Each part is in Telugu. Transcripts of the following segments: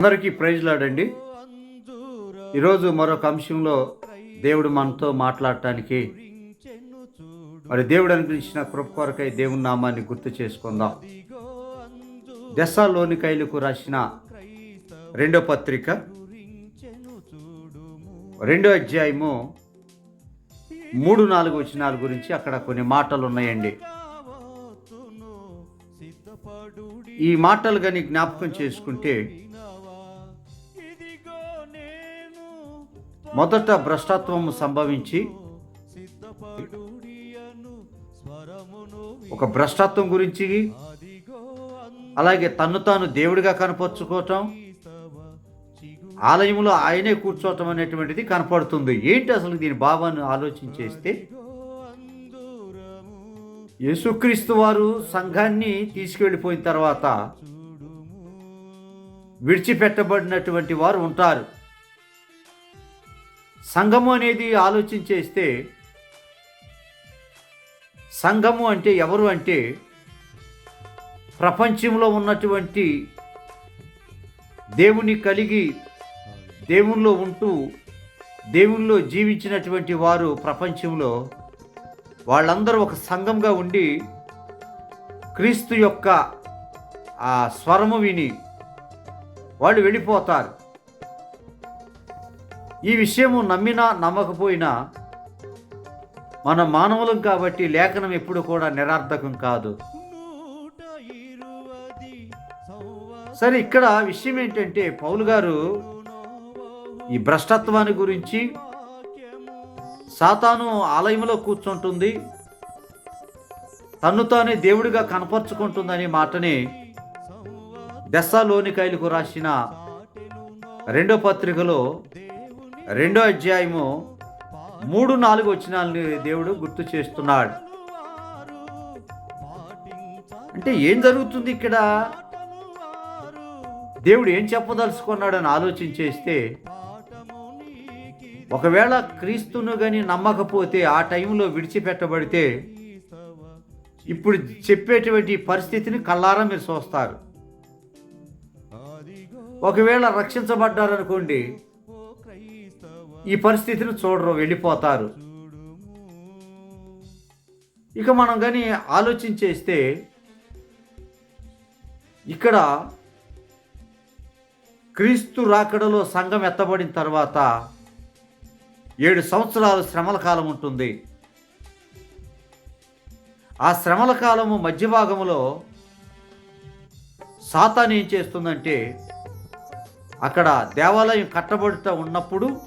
అందరికీ ప్రైజ్లాడండి ఈరోజు మరొక అంశంలో దేవుడు మనతో మాట్లాడటానికి మరి దేవుడు అనిపించిన కృప కొరకై దేవుని నామాన్ని గుర్తు చేసుకుందాం. దశలోనికైలకు రాసిన రెండో పత్రిక రెండో అధ్యాయము మూడు నాలుగు వచనాల గురించి అక్కడ కొన్ని మాటలు ఉన్నాయండి. ఈ మాటలు కానీ జ్ఞాపకం చేసుకుంటే మొదట భ్రష్టత్వం సంభవించి ఒక భ్రష్టత్వం గురించి అలాగే తన్ను తాను దేవుడిగా కనపరుచుకోవటం ఆలయంలో ఆయనే కూర్చోవటం అనేటువంటిది కనపడుతుంది. ఏంటి అసలు దీని భావాన్ని ఆలోచించేస్తే యేసుక్రీస్తు వారు సంఘాన్ని తీసుకెళ్ళిపోయిన తర్వాత విడిచిపెట్టబడినటువంటి వారు ఉంటారు. సంఘము అనేది ఆలోచించేస్తే సంఘము అంటే ఎవరు అంటే ప్రపంచంలో ఉన్నటువంటి దేవుని కలిగి దేవునిలో ఉంటూ దేవునిలో జీవించినటువంటి వారు ప్రపంచంలో వాళ్ళందరూ ఒక సంఘంగా ఉండి క్రీస్తు యొక్క ఆ స్వరము విని వాళ్ళు వెళ్ళిపోతారు. ఈ విషయము నమ్మినా నమ్మకపోయినా మన మానవులం కాబట్టి లేఖనం ఎప్పుడు కూడా నిరార్థకం కాదు. సరే ఇక్కడ విషయం ఏంటంటే పౌలు గారు ఈ భ్రష్టత్వాన్ని గురించి సాతాను ఆలయంలో కూర్చుంటుంది. తన్ను తానే దేవుడిగా కనపరుచుకుంటుందనే మాటని దశలోనికాయలకు రాసిన రెండో పత్రికలో రెండో అధ్యాయము మూడు నాలుగు వచ్చినాలని దేవుడు గుర్తు చేస్తున్నాడు. అంటే ఏం జరుగుతుంది ఇక్కడ? దేవుడు ఏం చెప్పదలుచుకున్నాడని ఆలోచించేస్తే ఒకవేళ క్రీస్తును కానీ నమ్మకపోతే ఆ టైంలో విడిచిపెట్టబడితే ఇప్పుడు చెప్పేటువంటి పరిస్థితిని కల్లారా మీరు చూస్తారు. ఒకవేళ రక్షించబడ్డారనుకోండి ఈ పరిస్థితిని చూడరు వెళ్ళిపోతారు. ఇక మనం కానీ ఆలోచించేస్తే ఇక్కడ క్రీస్తు రాకడలో సంఘం ఎత్తబడిన తర్వాత ఏడు సంవత్సరాలు శ్రమల కాలం ఉంటుంది. ఆ శ్రమల కాలము మధ్య భాగంలో సాతాన్ ఏం చేస్తుందంటే అక్కడ దేవాలయం కట్టబడుతూ ఉన్నప్పుడు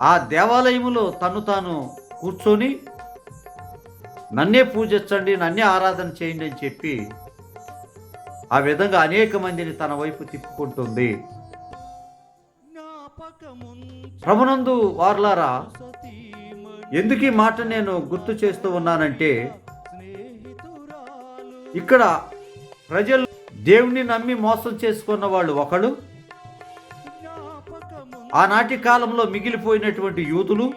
ఆ దేవాలయములో తను తాను కూర్చొని నన్నే పూజించండి నన్నే ఆరాధన చేయండి అని చెప్పి ఆ విధంగా అనేక మందిని తన వైపు తిప్పుకుంటుంది. ప్రభునందు వార్లారా ఎందుకు ఈ మాట నేను గుర్తు చేస్తూ ఉన్నానంటే ఇక్కడ ప్రజలు దేవుణ్ణి నమ్మి మోసం చేసుకున్న వాళ్ళు ఒకడు ఆనాటి కాలంలో మిగిలిపోయినటువంటి యూతులు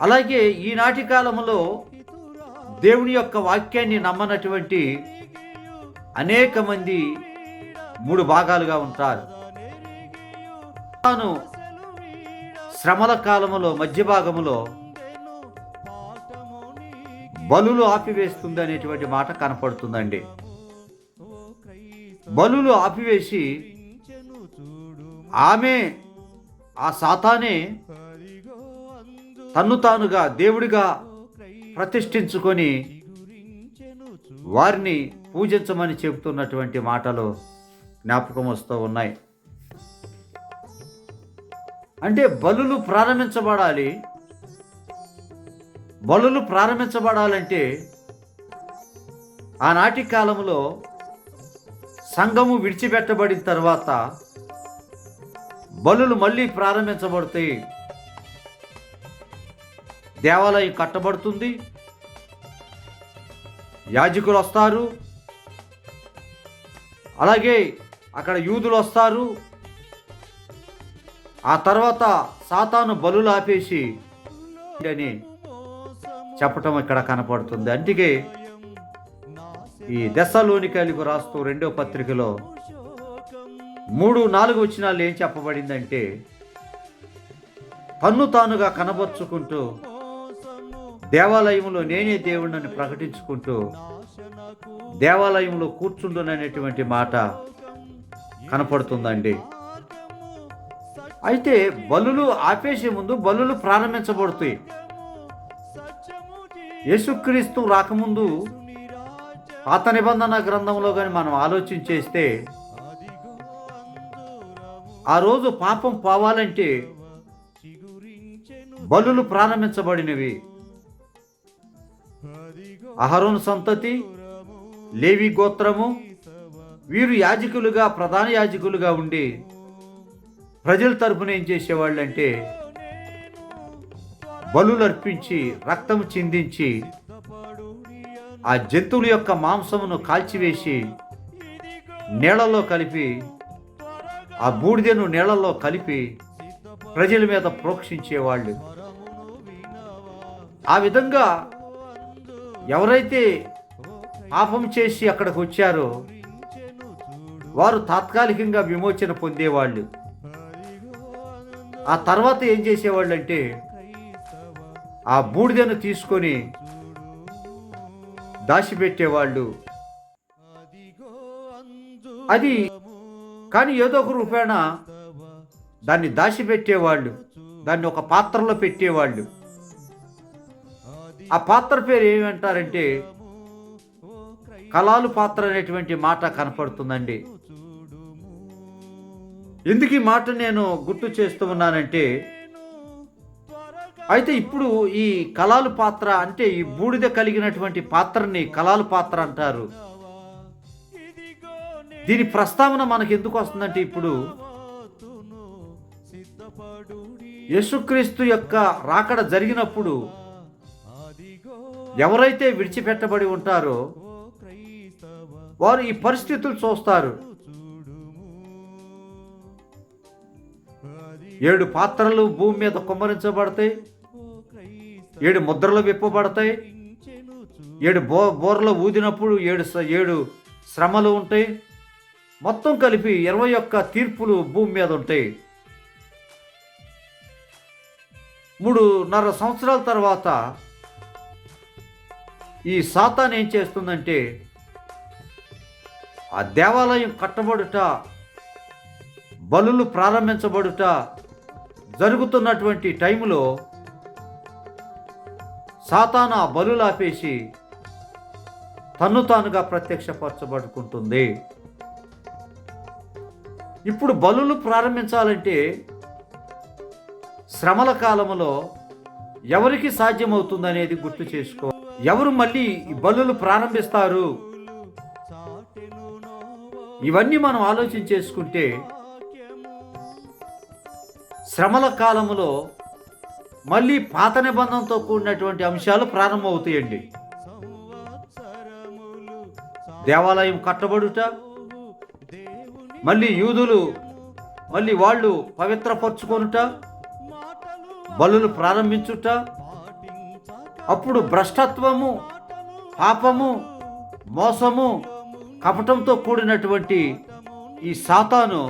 అలాగే ఈనాటి కాలంలో దేవుని యొక్క వాక్యాన్ని నమ్మనటువంటి అనేక మంది మూడు భాగాలుగా ఉంటారు. తాను శ్రమల కాలములో మధ్య భాగములో బలులు ఆపివేస్తుంది అనేటువంటి మాట కనపడుతుందండి. బలులు ఆపివేసి ఆమె ఆ సాతానే తన్ను తానుగా దేవుడిగా ప్రతిష్ఠించుకొని వారిని పూజించమని చెబుతున్నటువంటి మాటలు జ్ఞాపకం వస్తూ ఉన్నాయి. అంటే బలులు ప్రారంభించబడాలి. బలులు ప్రారంభించబడాలంటే ఆనాటి కాలంలో సంఘము విడిచిపెట్టబడిన తర్వాత బలులు మళ్ళీ ప్రారంభించబడతాయి. దేవాలయం కట్టబడుతుంది. యాజకులు వస్తారు. అలాగే అక్కడ యూదులు వస్తారు. ఆ తర్వాత సాతాను బలులు ఆపేసి అని చెప్పటం ఇక్కడ కనపడుతుంది. అందుకే ఈ దశలోనికాయలకు రాస్తూ రెండో పత్రికలో మూడు నాలుగు వచ్చినాలు ఏం చెప్పబడిందంటే తన్ను తానుగా కనబరుచుకుంటూ దేవాలయంలో నేనే దేవుణ్ణని ప్రకటించుకుంటూ దేవాలయంలో కూర్చుండుననేటువంటి మాట కనపడుతుందండి. అయితే బలులు ఆపేసే ముందు బలులు ప్రారంభించబడుతాయి. యేసుక్రీస్తు రాకముందు పాత నిబంధన గ్రంథంలో కానీ మనం ఆలోచించేస్తే ఆ రోజు పాపం పోవాలంటే బలులు ప్రారంభించబడినవి. అహరోను సంతతి లేవి గోత్రము వీరు యాజకులుగా ప్రధాన యాజకులుగా ఉండి ప్రజల తరపున ఏం చేసేవాళ్ళంటే బలులు అర్పించి రక్తం చిందించి ఆ జంతువుల యొక్క మాంసమును కాల్చివేసి నీళ్ళలో కలిపి ఆ బూడిదను నీళ్ళలో కలిపి ప్రజల మీద ప్రోక్షించేవాళ్ళు. ఆ విధంగా ఎవరైతే పాపం చేసి అక్కడికి వచ్చారో వారు తాత్కాలికంగా విమోచన పొందేవాళ్ళు. ఆ తర్వాత ఏం చేసేవాళ్ళు అంటే ఆ బూడిదను తీసుకొని దాచిపెట్టేవాళ్ళు. అది కానీ ఏదో ఒక రూపేణ దాన్ని దాచిపెట్టేవాళ్ళు దాన్ని ఒక పాత్రలో పెట్టేవాళ్ళు. ఆ పాత్ర పేరు ఏమంటారంటే కళాలు పాత్ర అనేటువంటి మాట కనపడుతుందండి. ఎందుకు ఈ మాట నేను గుర్తు చేస్తూ ఉన్నానంటే అయితే ఇప్పుడు ఈ కళాలు పాత్ర అంటే ఈ బూడిద కలిగినటువంటి పాత్రని కళాలు పాత్ర అంటారు. దీని ప్రస్తావన మనకు ఎందుకు వస్తుందంటే ఇప్పుడు యేసుక్రీస్తు యొక్క రాకడ జరిగినప్పుడు ఎవరైతే విడిచిపెట్టబడి ఉంటారో వారు ఈ పరిస్థితులు చూస్తారు. ఏడు పాత్రలు భూమి మీద కుమ్మరించబడతాయి. ఏడు ముద్రలు విప్పబడతాయి. ఏడు బో బోర్లు ఊదినప్పుడు ఏడు ఏడు శ్రమలు ఉంటాయి. మొత్తం కలిపి ఇరవై ఒక్క తీర్పులు భూమి మీద ఉంటాయి. మూడున్నర సంవత్సరాల తర్వాత ఈ సాతాన్ ఏం చేస్తుందంటే ఆ దేవాలయం కట్టబడుట బలులు ప్రారంభించబడుట జరుగుతున్నటువంటి టైంలో సాతాన్ ఆ బలులాపేసి తన్ను తానుగా ప్రత్యక్షపరచబడుకుంటుంది. ఇప్పుడు బలులు ప్రారంభించాలంటే శ్రమల కాలంలో ఎవరికి సాధ్యమవుతుందనేది గుర్తు చేసుకో. ఎవరు మళ్ళీ ఈ బలులు ప్రారంభిస్తారు? ఇవన్నీ మనం ఆలోచన చేసుకుంటే శ్రమల కాలంలో మళ్ళీ పాత నిబంధనతో కూడినటువంటి అంశాలు ప్రారంభమవుతాయండి. దేవాలయం కట్టబడుట మళ్ళీ యూదులు మళ్ళీ వాళ్ళు పవిత్రపరుచుకొనుట బలులు ప్రారంభించుట అప్పుడు భ్రష్టత్వము పాపము మోసము కపటంతో కూడినటువంటి ఈ సాతాను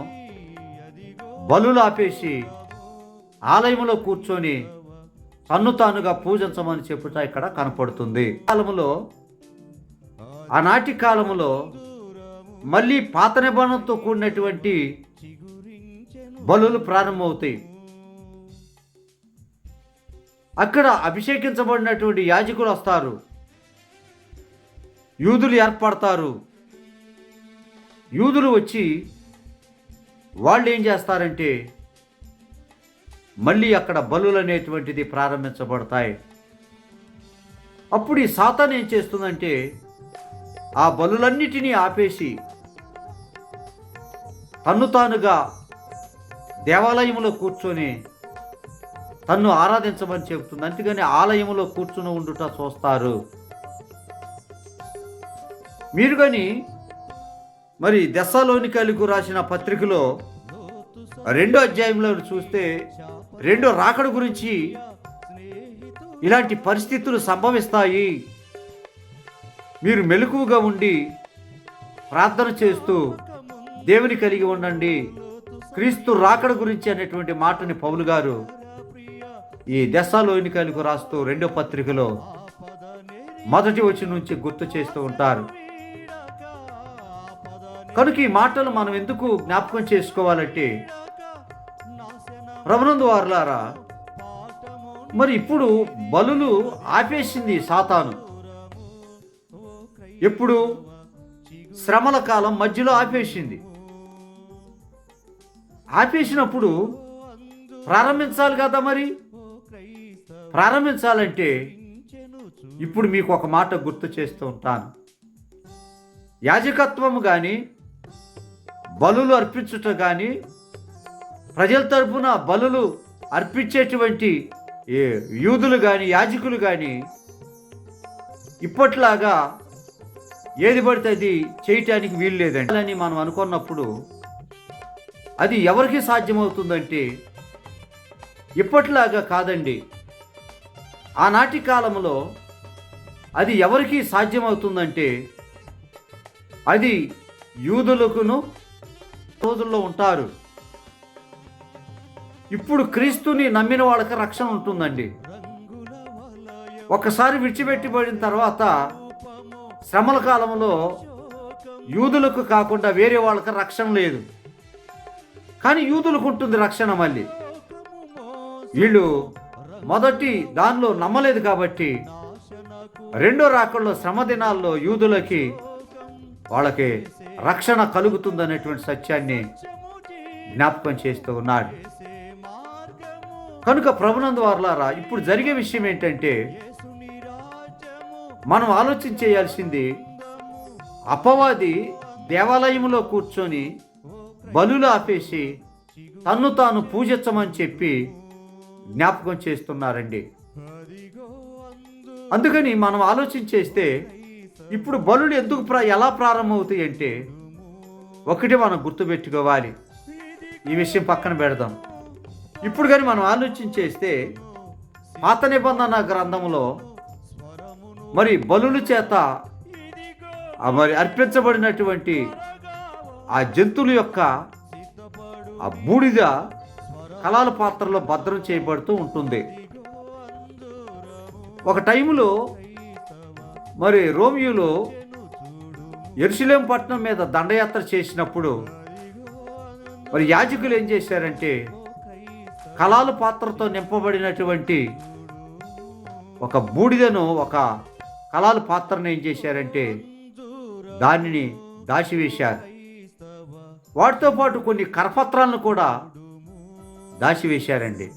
బలులు ఆపేసి ఆలయంలో కూర్చొని తన్ను తానుగా పూజించమని చెప్పుట ఇక్కడ కనపడుతుంది. కాలంలో ఆనాటి కాలంలో మళ్ళీ పాత నిబంధనతో కూడినటువంటి బలులు ప్రారంభమవుతాయి. అక్కడ అభిషేకించబడినటువంటి యాజకులు వస్తారు. యూదులు ఏర్పడతారు. యూదులు వచ్చి వాళ్ళు ఏం చేస్తారంటే మళ్ళీ అక్కడ బలులు అనేటువంటిది ప్రారంభించబడతాయి. అప్పుడు ఈ సాతాన్ ఏం చేస్తుందంటే ఆ బలులన్నిటినీ ఆపేసి తన్ను తానుగా దేవాలయంలో కూర్చొని తన్ను ఆరాధించమని చెబుతుంది. అంతేగాని ఆలయంలో కూర్చుని ఉండుట చూస్తారు. మీరు కానీ మరి దశలోనికలకు రాసిన పత్రికలో రెండో అధ్యాయంలో చూస్తే రెండో రాకడ గురించి ఇలాంటి పరిస్థితులు సంభవిస్తాయి. మీరు మెలకువగా ఉండి ప్రార్థన చేస్తూ దేవుని కలిగి ఉండండి. క్రీస్తు రాకడ గురించి అనేటువంటి మాటని పౌలు గారు ఈ దశలోనికలకు రాస్తూ రెండో పత్రికలో మొదటి వచ్చి నుంచి గుర్తు చేస్తూ ఉంటారు. కనుక ఈ మాటలు మనం ఎందుకు జ్ఞాపకం చేసుకోవాలంటే ప్రభునందు వారులారా మరి ఇప్పుడు బలులు ఆపేసింది సాతాను. ఎప్పుడు? శ్రమల కాలం మధ్యలో ఆపేసింది. ఆపేసినప్పుడు ప్రారంభించాలి కదా మరి? ప్రారంభించాలంటే ఇప్పుడు మీకు ఒక మాట గుర్తు చేస్తూ ఉంటాను. యాజకత్వము కానీ బలులు అర్పించుట కానీ ప్రజల తరపున బలులు అర్పించేటువంటి ఏ యూదులు కానీ యాజకులు కానీ ఇప్పట్లాగా ఏది పడితే అది చేయటానికి వీలు లేదండి. అని మనం అనుకున్నప్పుడు అది ఎవరికి సాధ్యమవుతుందంటే ఇప్పట్లాగా కాదండి. ఆనాటి కాలంలో అది ఎవరికి సాధ్యమవుతుందంటే అది యూదులకును రోజుల్లో ఉంటారు. ఇప్పుడు క్రీస్తుని నమ్మిన వాళ్ళకి రక్షణ ఉంటుందండి. ఒకసారి విడిచిపెట్టిబడిన తర్వాత శ్రమల కాలంలో యూదులకు కాకుండా వేరే వాళ్ళకి రక్షణ లేదు. కానీ యూదులకు ఉంటుంది రక్షణ మళ్ళీ. వీళ్ళు మొదటి దానిలో నమ్మలేదు కాబట్టి రెండో రాకల్లో శ్రమ దినాల్లో యూదులకి వాళ్ళకి రక్షణ కలుగుతుందనేటువంటి సత్యాన్ని జ్ఞాపకం చేస్తూ ఉన్నాడు. కనుక ప్రభునందు వారులారా ఇప్పుడు జరిగే విషయం ఏంటంటే మనం ఆలోచన చేయాల్సింది అపవాది దేవాలయంలో కూర్చొని బలులు ఆపేసి తన్ను తాను పూజించమని చెప్పి జ్ఞాపకం చేస్తున్నారండి. అందుకని మనం ఆలోచించేస్తే ఇప్పుడు బలులు ఎందుకు ప్రా ఎలా ప్రారంభమవుతాయి అంటే ఒకటి మనం గుర్తుపెట్టుకోవాలి. ఈ విషయం పక్కన పెడదాం. ఇప్పుడు కానీ మనం ఆలోచించేస్తే పాత నిబంధన గ్రంథంలో మరి బలుల చేత మరి అర్పించబడినటువంటి ఆ జంతువుల యొక్క ఆ బూడిద కళాల పాత్రలో భద్రం చేయబడుతూ ఉంటుంది. ఒక టైంలో మరి రోమియోలో ఎరుసలేం పట్టణం మీద దండయాత్ర చేసినప్పుడు మరి యాజకులు ఏం చేశారంటే కళాల పాత్రతో నింపబడినటువంటి ఒక బూడిదను ఒక కళాల పాత్రను ఏం చేశారంటే దానిని దాచివేశారు. వాటితో పాటు కొన్ని కరపత్రాలను కూడా దాచివేశారండి.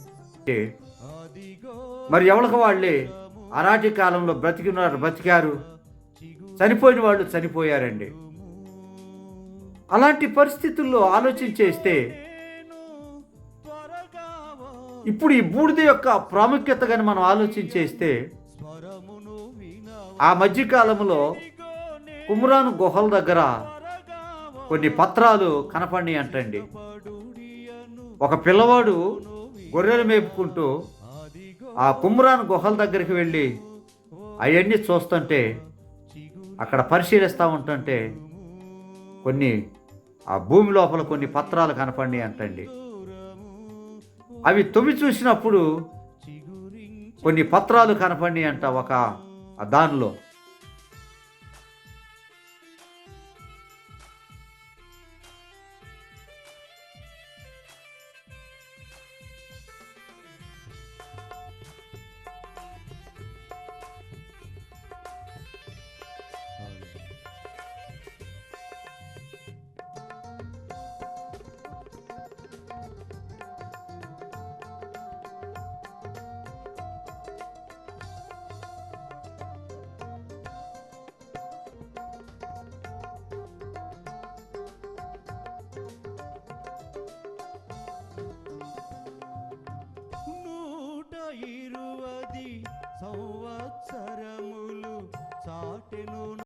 మరి ఎవరికి వాళ్ళే? అరాటి కాలంలో బ్రతికినారు బ్రతికారు. చనిపోయిన వాళ్ళు చనిపోయారండి. అలాంటి పరిస్థితుల్లో ఆలోచన చేస్తే ఇప్పుడు ఈ బూడిద యొక్క ప్రాముఖ్యత కానీ మనం ఆలోచన చేస్తే ఆ మధ్యకాలంలో కుమ్రాను గుహల దగ్గర కొన్ని పత్రాలు కనపడి అంటండి. ఒక పిల్లవాడు గొర్రెలు మేపుకుంటూ ఆ కుమ్రాన్ గుహల దగ్గరికి వెళ్ళి అవన్నీ చూస్తుంటే అక్కడ పరిశీలిస్తూ ఉంటుంటే కొన్ని ఆ భూమి లోపల కొన్ని పత్రాలు కనపడి అంటండి. అవి తొమ్మి చూసినప్పుడు కొన్ని పత్రాలు కనపడి అంట ఒక దానిలో.